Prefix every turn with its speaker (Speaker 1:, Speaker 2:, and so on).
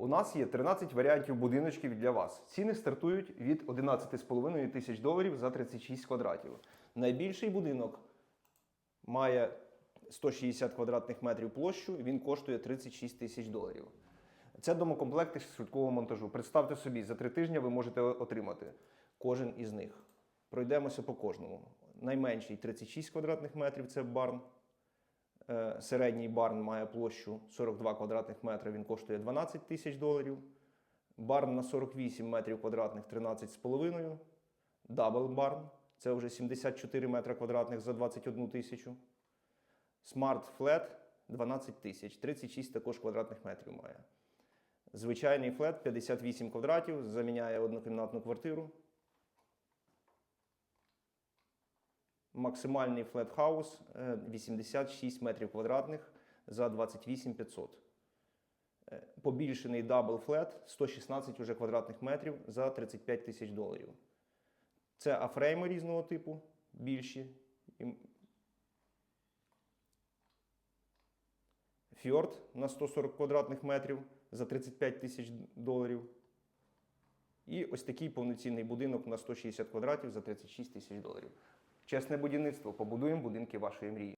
Speaker 1: У нас є 13 варіантів будиночків для вас. Ціни стартують від 11,5 тисяч доларів за 36 квадратів. Найбільший будинок має 160 квадратних метрів площу, він коштує 36 тисяч доларів. Це домокомплекти швидкого монтажу. Представте собі, за три тижні ви можете отримати кожен із них. Пройдемося по кожному. Найменший 36 квадратних метрів це барн. Е, Середній барн має площу 42 квадратних метри, він коштує 12 тисяч доларів. Барн на 48 метрів квадратних 13,5. Дабл барн це вже 74 метри квадратних за 21 тисячу. Смарт флет 12 тисяч, 36 також квадратних метрів має. Звичайний флет 58 квадратів, заміняє однокімнатну квартиру. Максимальний флет-хаус е, 86 метрів квадратних за 28 500. Е, Побільшений дабл флет 116 уже квадратних метрів за 35 тисяч доларів. Це афрейми різного типу, більші. Фьорд на 140 квадратних метрів за 35 тисяч доларів. І ось такий повноцінний будинок на 160 квадратів за 36 тисяч доларів. Чесне будівництво. Побудуємо будинки вашої мрії.